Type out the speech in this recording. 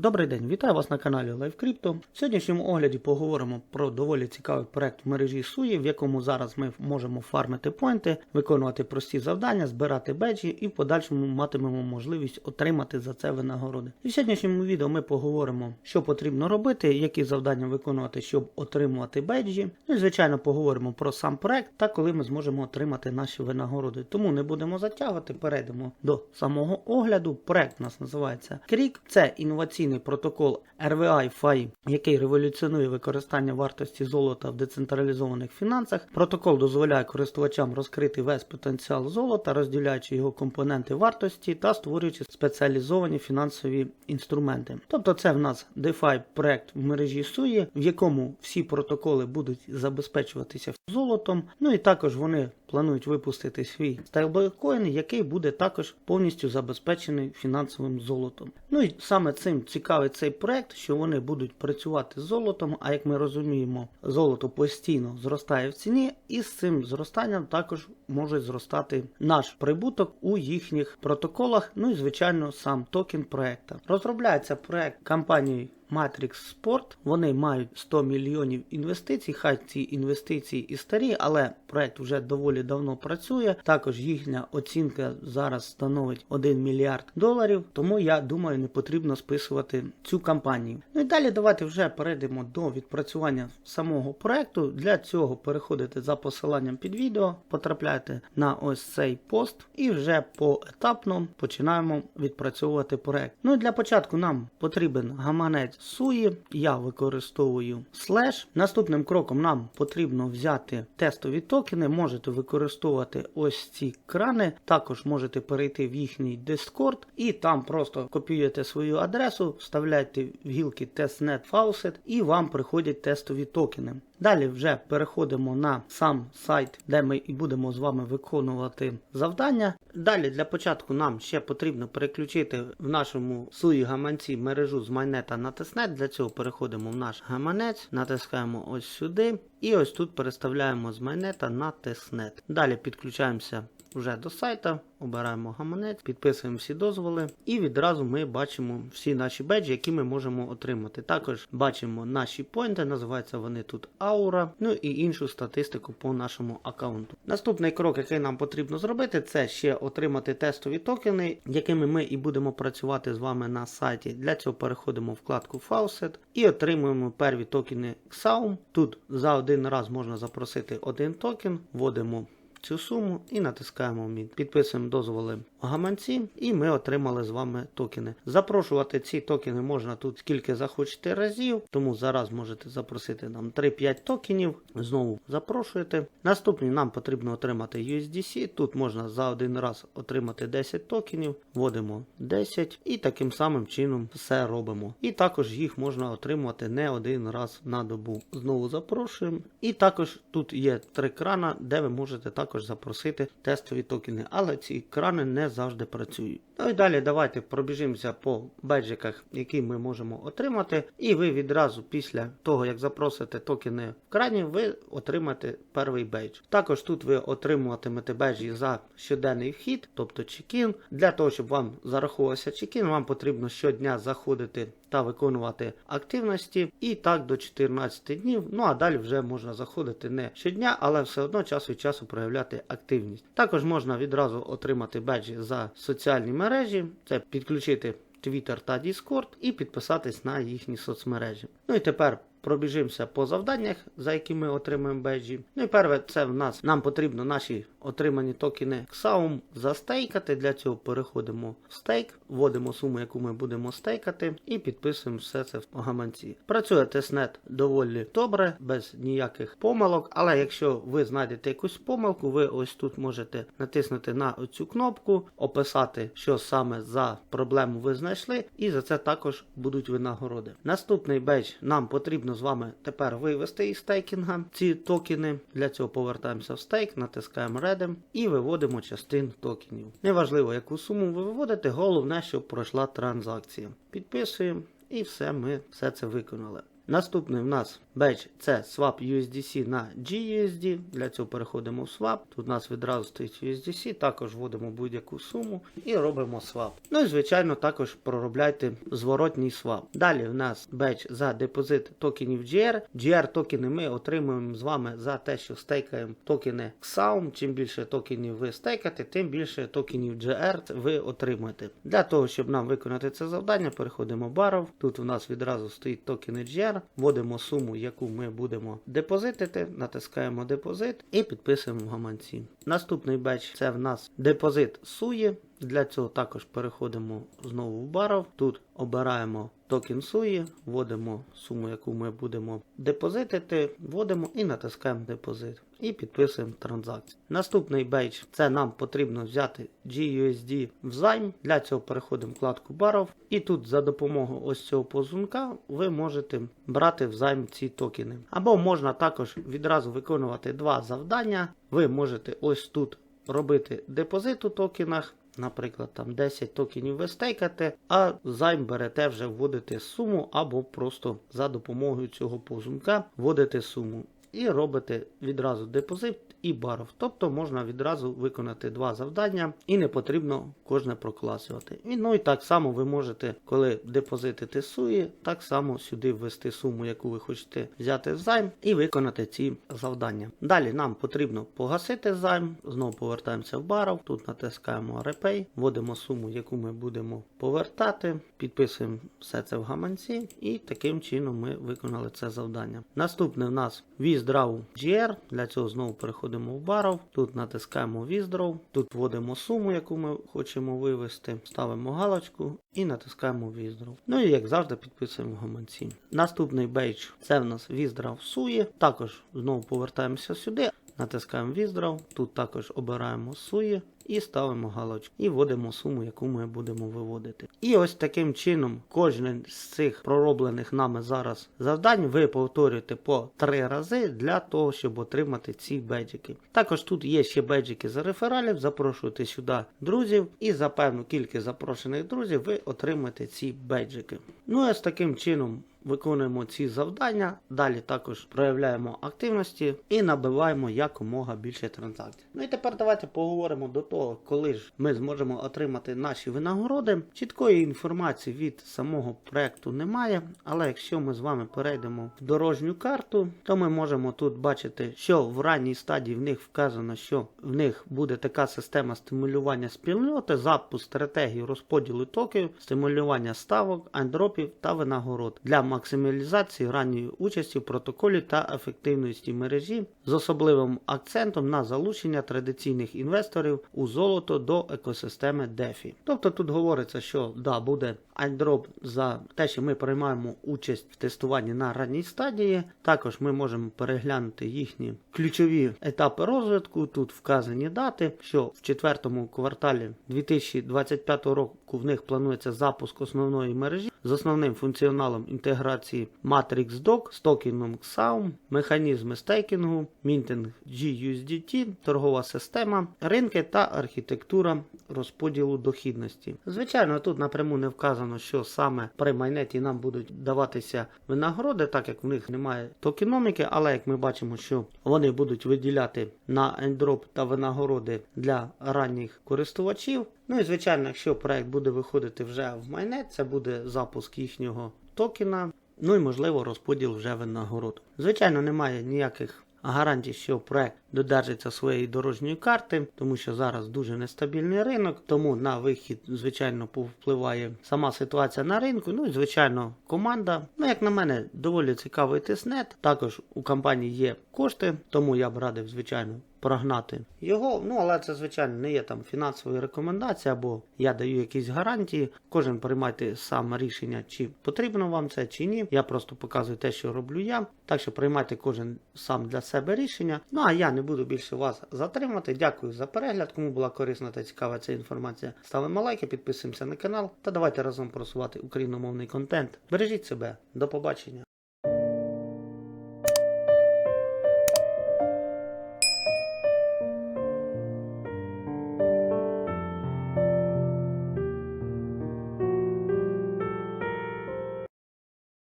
Добрий день, вітаю вас на каналі LiveCrypto. В сьогоднішньому огляді поговоримо про доволі цікавий проект в мережі Суї, в якому зараз ми можемо фармити поінти, виконувати прості завдання, збирати беджі і в подальшому матимемо можливість отримати за це винагороди. І в сьогоднішньому відео ми поговоримо, що потрібно робити, які завдання виконувати, щоб отримувати беджі. Ну і звичайно поговоримо про сам проект та коли ми зможемо отримати наші винагороди. Тому не будемо затягувати, перейдемо до самого огляду. Проект у нас називається Крік. Це інноваційний протокол RVI FI, який революціонує використання вартості золота в децентралізованих фінансах. Протокол дозволяє користувачам розкрити весь потенціал золота, розділяючи його компоненти вартості та створюючи спеціалізовані фінансові інструменти. Тобто, це в нас DeFi проект в мережі SUI, в якому всі протоколи будуть забезпечуватися золотом. Ну і також вони планують випустити свій стейблкоін, який буде також повністю забезпечений фінансовим золотом. Ну і саме цим цікавий цей проект, що вони будуть працювати з золотом. А як ми розуміємо, золото постійно зростає в ціні, і з цим зростанням також може зростати наш прибуток у їхніх протоколах. Ну і звичайно, сам токен проекта. Розробляється проект компанією Matrix Sport. Вони мають 100 мільйонів інвестицій. Хай ці інвестиції і старі, але проект вже доволі давно працює. Також їхня оцінка зараз становить 1 мільярд доларів. Тому я думаю, не потрібно списувати цю кампанію. Ну і далі давайте вже перейдемо до відпрацювання самого проекту. Для цього переходите за посиланням під відео, потрапляєте на ось цей пост і вже поетапно починаємо відпрацьовувати проект. Ну і для початку нам потрібен гаманець Суї. Я використовую слеш. Наступним кроком нам потрібно взяти тестові токени. Можете використовувати ось ці крани. Також можете перейти в їхній Discord і там просто копіюєте свою адресу, вставляєте в гілки testnet faucet і вам приходять тестові токени. Далі вже переходимо на сам сайт, де ми і будемо з вами виконувати завдання. Далі для початку нам ще потрібно переключити в нашому суї гаманці мережу з майнета на тестнет. Для цього переходимо в наш гаманець, натискаємо ось сюди. І ось тут переставляємо з майнета на тестнет. Далі підключаємося вже до сайта, обираємо гаманець, підписуємо всі дозволи, і відразу ми бачимо всі наші беджі, які ми можемо отримати. Також бачимо наші поінти, називаються вони тут аура, ну і іншу статистику по нашому аккаунту. Наступний крок, який нам потрібно зробити, це ще отримати тестові токени, якими ми і будемо працювати з вами на сайті. Для цього переходимо в вкладку Faucet і отримуємо перві токени XAUM. Тут за один раз можна запросити один токен, вводимо цю суму і натискаємо Mint. Підписуємо дозволи гаманці, і ми отримали з вами токени. Запрошувати ці токени можна тут скільки захочете разів, тому зараз можете запросити нам 3-5 токенів. Знову запрошуєте. Наступний нам потрібно отримати USDC. Тут можна за один раз отримати 10 токенів, вводимо 10 і таким самим чином все робимо. І також їх можна отримувати не один раз на добу. Знову запрошуємо. І також тут є три крана, де ви можете також запросити тестові токени, але ці екрани не завжди працюють. Ну і далі давайте пробіжимося по беджиках, які ми можемо отримати. І ви відразу після того, як запросите токени в крані, ви отримаєте перший бейдж. Також тут ви отримуватимете беджі за щоденний вхід, тобто чекін. Для того, щоб вам зараховувався чекін, вам потрібно щодня заходити та виконувати активності. І так до 14 днів. Ну а далі вже можна заходити не щодня, але все одно час від часу проявляти активність. Також можна відразу отримати беджі за соціальні мережі, це підключити Twitter та Discord і підписатись на їхні соцмережі. Ну і тепер. Пробіжимося по завданнях, за які ми отримаємо беджі. Ну і перше, це в нас нам потрібно наші отримані токени XAUM застейкати. Для цього переходимо в стейк, вводимо суму, яку ми будемо стейкати, і підписуємо все це в гаманці. Працює тестнет доволі добре, без ніяких помилок. Але якщо ви знайдете якусь помилку, ви ось тут можете натиснути на цю кнопку, описати, що саме за проблему ви знайшли, і за це також будуть винагороди. Наступний бедж нам потрібно з вами тепер вивести із стейкінга ці токени. Для цього повертаємося в стейк, натискаємо Redem і виводимо частин токенів. Неважливо, яку суму ви виводите, головне, щоб пройшла транзакція. Підписуємо і все, ми все це виконали. Наступний в нас бедж це swap USDC на GUSD. Для цього переходимо в swap. Тут у нас відразу стоїть USDC, також вводимо будь-яку суму і робимо swap. Ну і звичайно також проробляйте зворотній swap. Далі в нас бедж за депозит токенів GR. GR токени ми отримуємо з вами за те, що стейкаємо токени XAUM. Чим більше токенів ви стейкаєте, тим більше токенів GR ви отримуєте. Для того, щоб нам виконати це завдання, переходимо в Barov. Тут у нас відразу стоїть токени GR, вводимо суму, яку ми будемо депозитити, натискаємо депозит і підписуємо в гаманці. Наступний беч це в нас депозит SUI. Для цього також переходимо знову в Barov. Тут обираємо токен SUI, вводимо суму, яку ми будемо депозитити, вводимо і натискаємо депозит. І підписуємо транзакцію. Наступний бейдж це нам потрібно взяти GUSD в займ. Для цього переходимо вкладку Barov. І тут за допомогою ось цього позунка ви можете брати в займ ці токени. Або можна також відразу виконувати два завдання. Ви можете ось тут робити депозит у токенах. Наприклад, там 10 токенів ви стейкате, а займ берете вже вводите суму, або просто за допомогою цього позумка вводите суму. І робите відразу депозит і баров. Тобто можна відразу виконати два завдання і не потрібно кожне прокласувати. І, ну і так само ви можете, коли депозитите суї, так само сюди ввести суму, яку ви хочете взяти в займ, і виконати ці завдання. Далі нам потрібно погасити займ. Знову повертаємося в баров. Тут натискаємо Repay, вводимо суму, яку ми будемо повертати, підписуємо все це в гаманці, і таким чином ми виконали це завдання. Наступне в нас Withdraw GR. Для цього знову переходимо в баров. Тут натискаємо Withdraw, тут вводимо суму, яку ми хочемо вивести, ставимо галочку і натискаємо Withdraw. Ну і як завжди підписуємо гаманці. Наступний бейдж це в нас Withdraw SUI. Також знову повертаємося сюди. Натискаємо Withdraw, тут також обираємо SUI і ставимо галочку. І вводимо суму, яку ми будемо виводити. І ось таким чином кожен з цих пророблених нами зараз завдань ви повторюєте по три рази для того, щоб отримати ці беджики. Також тут є ще беджики за рефералів, запрошуйте сюди друзів, і за певну кількість запрошених друзів ви отримаєте ці беджики. Ну і ось таким чином. Виконуємо ці завдання, далі також проявляємо активності і набиваємо якомога більше транзакцій. Ну і тепер давайте поговоримо до того, коли ж ми зможемо отримати наші винагороди. Чіткої інформації від самого проекту немає, але якщо ми з вами перейдемо в дорожню карту, то ми можемо тут бачити, що в ранній стадії в них вказано, що в них буде така система стимулювання спільноти, запуск стратегії розподілу токів, стимулювання ставок, андропів та винагород для максималізації ранньої участі в протоколі та ефективності мережі з особливим акцентом на залучення традиційних інвесторів у золото до екосистеми DeFi. Тобто тут говориться, що да, буде айдроп за те, що ми приймаємо участь в тестуванні на ранній стадії. Також ми можемо переглянути їхні ключові етапи розвитку. Тут вказані дати, що в четвертому кварталі 2025 року в них планується запуск основної мережі з основним функціоналом інтеграції Matrix Doc з токеном XAUM, механізми стейкінгу, мінтинг GUSDT, торгова система, ринки та архітектура розподілу дохідності. Звичайно, тут напряму не вказано, що саме при майнеті нам будуть даватися винагороди, так як в них немає токеноміки, але як ми бачимо, що вони будуть виділяти на ендроп та винагороди для ранніх користувачів. Ну і звичайно, якщо проект буде виходити вже в майнет, це буде запуск їхнього токена. Ну і можливо розподіл вже винагород. Звичайно, немає ніяких гарантій, що проект додержиться своєї дорожньої карти, тому що зараз дуже нестабільний ринок, тому на вихід, звичайно, повпливає сама ситуація на ринку. Ну і звичайно, команда. Ну, як на мене, доволі цікавий тиснет. Також у компанії є кошти, тому я б радив, звичайно. Прогнати його, ну але це звичайно не є там фінансові рекомендації, або я даю якісь гарантії. Кожен приймайте сам рішення, чи потрібно вам це, чи ні. Я просто показую те, що роблю я. Так що приймайте кожен сам для себе рішення. Ну а я не буду більше вас затримати. Дякую за перегляд. Кому була корисна та цікава ця інформація, ставимо лайки, підписуємося на канал та давайте разом просувати україномовний контент. Бережіть себе, до побачення.